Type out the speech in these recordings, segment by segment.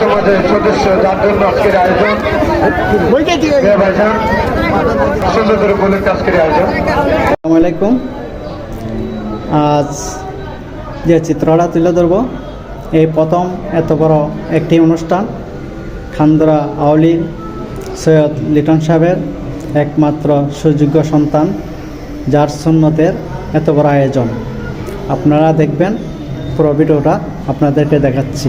সদস্য, যার জন্য আজকের আয়োজন সুন্দর উপলক্ষে আজকের আয়োজন। আজ যে চিত্রটা তুলে ধরব, এই প্রথম এত বড় একটি অনুষ্ঠান খান্দরা আউলি সৈয়দ লিটন সাহেবের একমাত্র সুযোগ্য সন্তান, যার সুন্নতের এত বড় আয়োজন। আপনারা দেখবেন পুরো ভিডিওটা, আপনাদেরকে দেখাচ্ছি।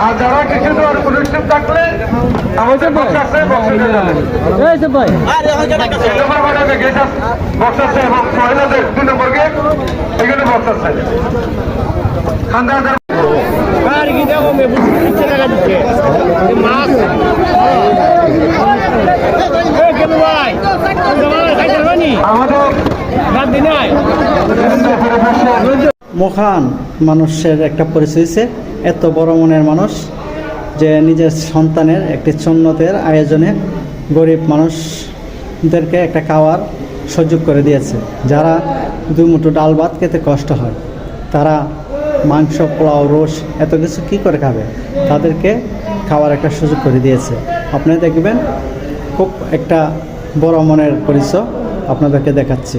আর যারা কিছু দেওয়ার অনুষ্ঠান থাকলে আমাদের বক্স আছে বক্সে আছে এবং মহিলাদের দুই নম্বর গেট এখানে বক্স আছে। খান্দাদের মহান মানুষের একটা পরিচয় হয়েছে এত বড় মনের মানুষ যে নিজের সন্তানের একটি চন্নতের আয়োজনে গরিব মানুষদেরকে একটা খাওয়ার সুযোগ করে দিয়েছে। যারা দু মুঠো ডাল ভাত খেতে কষ্ট হয়, তারা মাংস, পোলাও, রোস এত কিছু কী করে খাবে? তাদেরকে খাওয়ার একটা সুযোগ করে দিয়েছে। আপনি দেখবেন, খুব একটা বড় মনের পরিচয় আপনাদেরকে দেখাচ্ছি।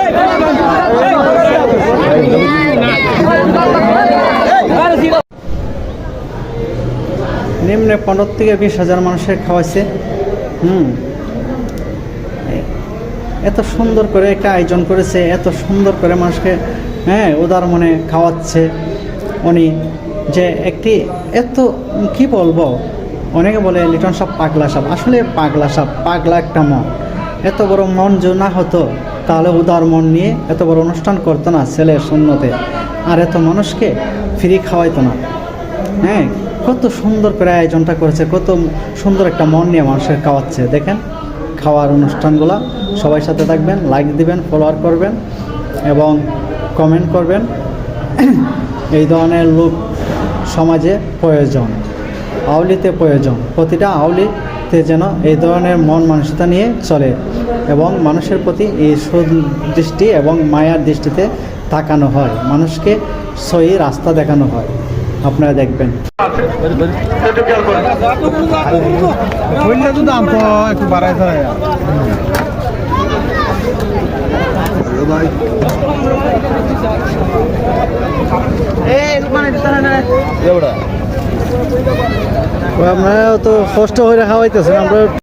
নিম্নে পনেরো থেকে বিশ হাজার মানুষের খাওয়াইছে। হুম। এত সুন্দর করে একটা আয়োজন করেছে, এত সুন্দর করে মানুষকে হ্যাঁ উদার মনে খাওয়াচ্ছে। উনি যে একটি এত, কি বলব? অনেকে বলে লিটন সাপ পাগলা সাপ। আসলে পাগলা সাপ, পাগলা একটা মন। এত বড় মন যদি না হতো, তাহলে উদার মন নিয়ে এত বড় অনুষ্ঠান করতো না ছেলের শূন্যতে আর এত মানুষকে ফ্রি খাওয়াইতো না। হ্যাঁ কত সুন্দর করে আয়োজনটা করেছে, কত সুন্দর একটা মন নিয়ে মানুষের খাওয়াচ্ছে। দেখেন, খাওয়ার অনুষ্ঠানগুলো, সবাই সাথে থাকবেন লাইক দিবেন ফলোয়ার করবেন এবং কমেন্ট করবেন। এই ধরনের লোক সমাজে প্রয়োজন, আউলিতে প্রয়োজন, প্রতিটা আউলিতে যেন এই ধরনের মন মানসিকতা নিয়ে চলে এবং মানুষের প্রতি এই সুদৃষ্টি এবং মায়ার দৃষ্টিতে তাকানো হয়, মানুষকে সহি রাস্তা দেখানো হয়। আপনারা দেখবেন। একটু দাম বাড়াই আপনারা তো কষ্ট হয়ে খাওয়াইতেছেন আমরা